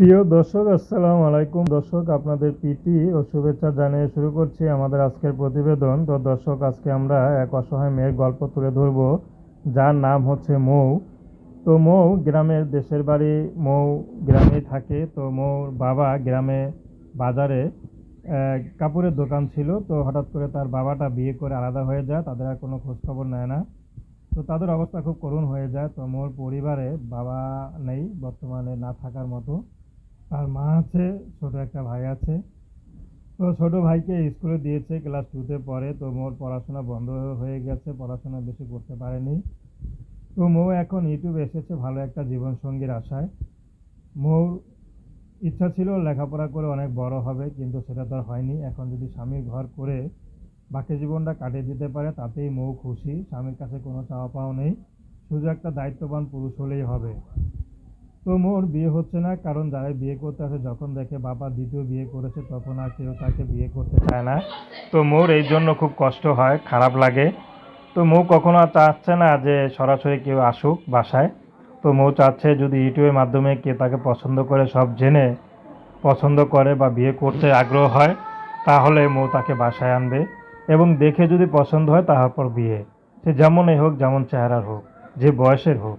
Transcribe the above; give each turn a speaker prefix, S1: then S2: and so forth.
S1: প্রিয় দর্শক, আসসালামু আলাইকুম। দর্শক, আপনাদের প্রীতি ও শুভেচ্ছা জানিয়ে শুরু করছি আমাদের আজকের প্রতিবেদন। তো দর্শক, আজকে আমরা এক অসহায় মেয়ের গল্প তুলে ধরব। যার নাম হচ্ছে মৌ। তো মৌ গ্রামের দেশের বাড়ি, মৌ গ্রামেই থাকে। তো মৌর বাবা গ্রামে বাজারে কাপড়ের দোকান ছিল। তো হঠাৎ করে তার বাবাটা বিয়ে করে আলাদা হয়ে যায়। তাদের আর কোনো খোঁজখবর নেয় না। তো তাদের অবস্থা খুব করুণ হয়ে যায়। তো মোর পরিবারে বাবা নেই, বর্তমানে না থাকার মতো। তার মা আছে, ছোট একটা ভাই আছে। তো ছোট ভাইকে স্কুলে দিয়েছে ক্লাস টুতে। পড়ে তো মোর পড়াশোনা বন্ধ হয়ে গেছে, পড়াশোনা বেশি করতে পারেনি। তো মৌ এখন ইউটিউবে এসেছে ভালো একটা জীবনসঙ্গীর আশায়। মৌর ইচ্ছা ছিল লেখাপড়া করে অনেক বড় হবে, কিন্তু সেটা তো হয়নি। এখন যদি স্বামীর ঘর করে বাকি জীবনটা কাটিয়ে দিতে পারে, তাতেই মৌ খুশি। স্বামীর কাছে কোনো চাওয়া পাওয়া নেই। শুধু একটা দায়িত্ববান পুরুষ হলেই হবে। তো মোর বিয়ে হচ্ছে না, কারণ যারা বিয়ে করতে আসে, যখন দেখে বাবা দ্বিতীয় বিয়ে করেছে, তখন আর কেউ তাকে বিয়ে করতে চায় না। তো মোর এই জন্য খুব কষ্ট হয়, খারাপ লাগে। তো মৌ কখনো চাচ্ছে না যে সরাসরি কেউ আসুক বাসায়। তো মৌ চাচ্ছে যদি ইউটিউবের মাধ্যমে কে তাকে পছন্দ করে, সব জেনে পছন্দ করে বা বিয়ে করতে আগ্রহ হয়, তাহলে মৌ তাকে বাসায় আনবে এবং দেখে যদি পছন্দ হয় তারপর বিয়ে। সে যেমনই হোক, যেমন চেহারার হোক, যে বয়সের হোক।